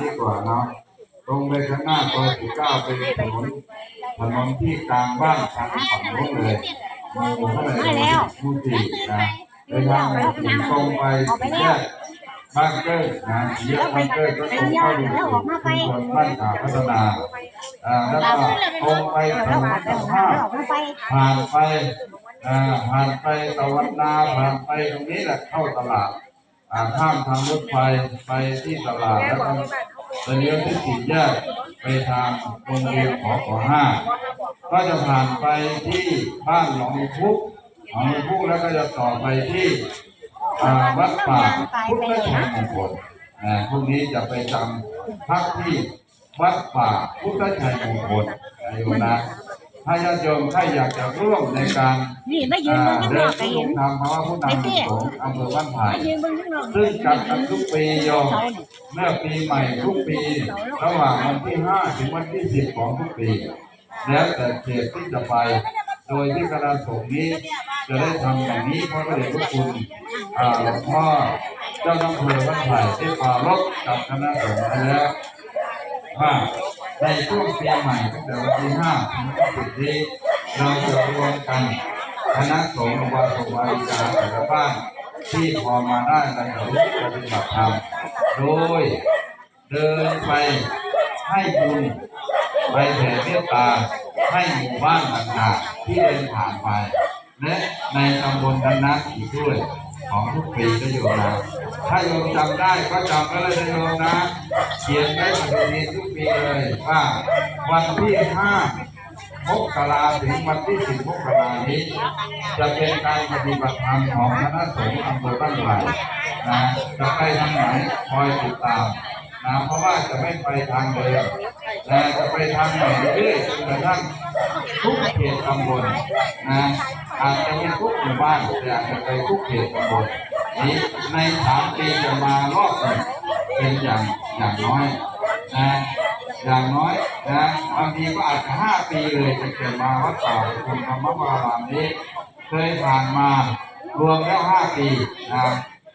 ดีกว่าเนาะตรงไปข้างหน้าซอยสิบเก้าเป็นถนนถนนที่กลางบ้านทางฝั่งโน้นเลยมูเท่าไหร่มู่สี่นะไปทางหมู่สี่ตรงไปแยกบ้านเกิดนะแยกบ้านเกิดก็ตรงเข้าสู่ชุมชนบ้านขาพัฒนาอ่าแล้วก็ตรงไปถนนสภาพผ่านไปอ่าผ่านไปตะวันนาผ่านไปตรงนี้แหละเข้าตลาด ข้ามทางรถไฟไปที่ตลาดแล้วก็จะเลี้ยวที่สี่แยกไปทางโรงเรียนขอขอห้าก็จะผ่านไปที่บ้านหนองพุกหนองพุกแล้วก็จะต่อไปที่วัดป่าพุทธชัยมงคลพรุ่งนี้จะไปจำพักที่วัดป่าพุทธชัยมงคลอายุนะ ถ้าญาติโยมถ้าอยากจะร่วมในการนี่ไม่ยืนอ่าเบิ่งข้างนเดิอนกก็ทุเห็นกธรรมเพราะว่าผู้นำสงฆ์อำเภอบ้านไผ่ไม่ยืนเบิ่งข้างนอกซึ่งจัดกันทุกปีโยมเมื่อปีใหม่ทุกปี ระหว่างวันที่ห้าถึงวันที่สิบของทุกปี แล้วแต่เขตที่จะไป โดยที่คณะสงฆ์นี้ จะได้ทำอย่างนี้เพราะพระเดชพระคุณอ่าหลวงพ่อเจ้าอำเภอบ้านไผ่ที่ปรารบกับคณะสงฆ์ไปแล้วว่า ในช่วงปีใหม่ตั้งแต่วันที่ห้าถึงวันที่สิบนี้เราจะรวมกันคณะสงฆ์วาสวาริกาแต่ละบ้านที่พอมาได้ในหรือปฏิบัติธรรมโดยเดินไปให้บุญไปแผ่เมตตาให้หมู่บ้านต่างๆที่เดินผ่านไป และในตำบลนั้นๆอีกด้วย ของทุกปีก็โยมนะถ้าโยมจำได้ก็จำไว้เลยนะโยมนะ เขียนไว้ปฏิทินทุกปีเลยว่าวันที่ห้ามกราถึงวันที่สิบมกรานี้ จะเป็นการปฏิบัติธรรมของคณะสงฆ์อำเภอบ้านไผ่นะจะไปทางไหนคอยติดตามนะเพราะว่าจะไม่ไปทางเดิมแต่จะไปทางไหนเรื่อยจนกระทั่งทุก เขตตำบลนะอาจจะไม่ทุกหมู่บ้านแต่อาจจะไปทุกเขตตำบลนี้ในสามปีจะมารอบหนึ่งเป็นอย่างอย่างน้อยนะอย่างน้อยนะบางทีก็อาจจะห้าปีเลยจะเกิดมาวัดป่าคุณธรรมวารามนี้ เคยผ่านมารวมแล้วห้าปีนะ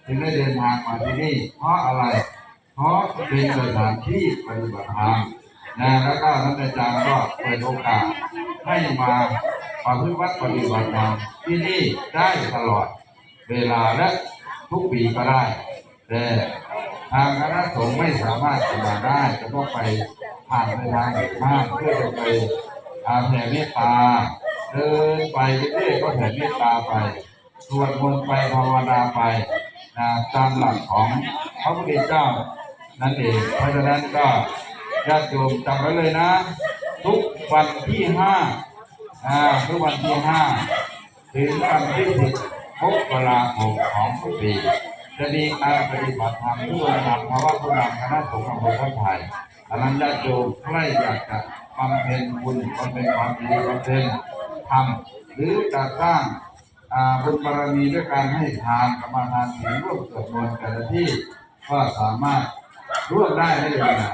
ถึงได้เดินทางมาที่นี่ เพราะอะไร เพราะเป็นสถานที่ปฏิบัติธรรมนะแล้วก็ท่านอาจารย์ก็เปิดโอกาส ให้มาประพฤติวัดปฏิบัติธรรมที่นี่ได้ตลอดเวลาและทุกปีก็ได้ แต่ทางคณะสงฆ์ไม่สามารถจะมาได้จะต้องไปผ่านไปทางอื่นบ้างเพื่อจะไปอาแผ่เมตตาเดินไปเรื่อยๆก็แผ่เมตตาไปสวดมนต์ไปภาวนาไปนะตามหลักของพระพุทธเจ้านั่นเองเพราะฉะนั้นก็ญาติโยมจำไว้เลยนะ ทุก วันที่ห้าอ่าทุกวันที่ห้าถึงวันที่สิบมกราคมของทุกปีจะมีการปฏิบัติธรรมด้วยนำเพราะว่าผู้นำคณะสงฆ์อำเภอพระไทยอันนั้นญาติโยมใครอยากจะบำเพ็ญบุญบำเพ็ญความดีบำเพ็ญธรรมหรือจะสร้างอ่าบุญบารมีด้วยการให้ทานกรรมฐานศีลร่วมสวดมนต์แต่ละที่ก็สามารถร่วมได้ได้เลยนะ